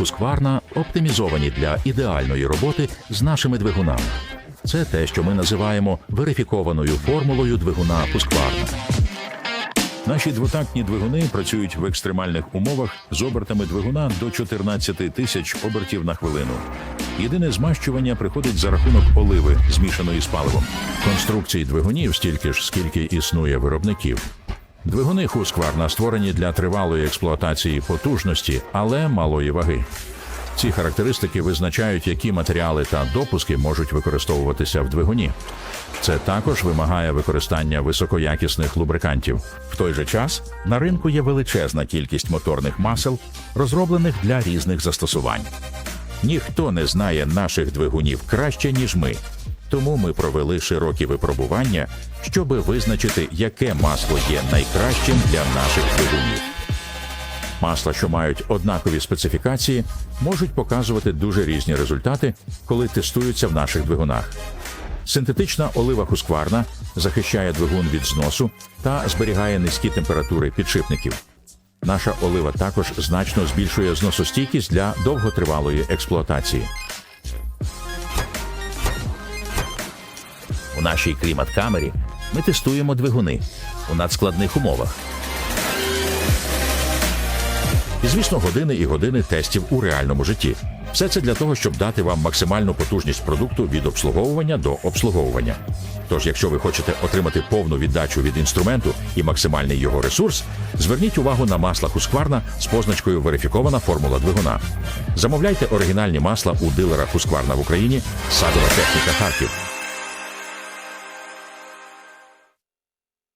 Husqvarna оптимізовані для ідеальної роботи з нашими двигунами. Це те, що ми називаємо верифікованою формулою двигуна Husqvarna. Наші двотактні двигуни працюють в екстремальних умовах з обертами двигуна до 14 тисяч обертів на хвилину. Єдине змащування приходить за рахунок оливи, змішаної з паливом. Конструкцій двигунів стільки ж, скільки існує виробників. Двигуни Husqvarna створені для тривалої експлуатації потужності, але малої ваги. Ці характеристики визначають, які матеріали та допуски можуть використовуватися в двигуні. Це також вимагає використання високоякісних лубрикантів. В той же час на ринку є величезна кількість моторних масел, розроблених для різних застосувань. Ніхто не знає наших двигунів краще, ніж ми. Тому ми провели широкі випробування, щоби визначити, яке масло є найкращим для наших двигунів. Масла, що мають однакові специфікації, можуть показувати дуже різні результати, коли тестуються в наших двигунах. Синтетична олива Husqvarna захищає двигун від зносу та зберігає низькі температури підшипників. Наша олива також значно збільшує зносостійкість для довготривалої експлуатації. У нашій клімат-камері ми тестуємо двигуни у надскладних умовах. І, звісно, години і години тестів у реальному житті. Все це для того, щоб дати вам максимальну потужність продукту від обслуговування до обслуговування. Тож, якщо ви хочете отримати повну віддачу від інструменту і максимальний його ресурс, зверніть увагу на масла Husqvarna з позначкою Верифікована формула двигуна. Замовляйте оригінальні масла у дилера Husqvarna в Україні Садова техніка Харків.